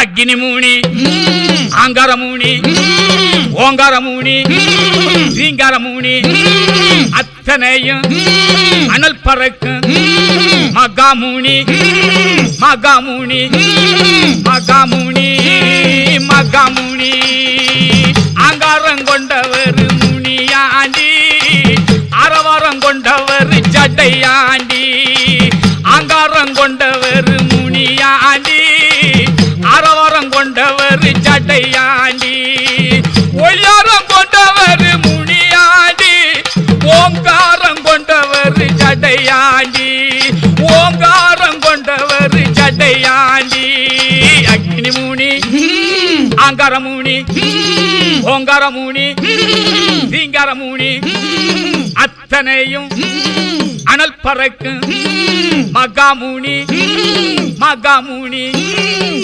அக்னி மூணி ஆங்கார மூணி ஓங்கார மூணி ரீங்கார மூணி அத்தனையும் அனல் பறக்கும். மகாமூனி மகாமூனி மகாமூனி மகாமூனி ஆங்காரம் கொண்டவர் முனியாண்டி அரவாரம் கொண்டவர் சட்டையாண்டி ஆங்காரம் கொண்டவர் கொண்டவர் சட்டையாண்டி ஒய்யாரம் கொண்டவர் முனியாண்டி ஓங்காரம் கொண்டவர் சட்டையாண்டி ஓங்காரம் கொண்டவர் சட்டையாண்டி. அக்னி முனி ஆங்கார ஓங்காரமுனி ஓங்கார அத்தனையும் அனல் பறக்கும் மகாமுனி மகாமுனி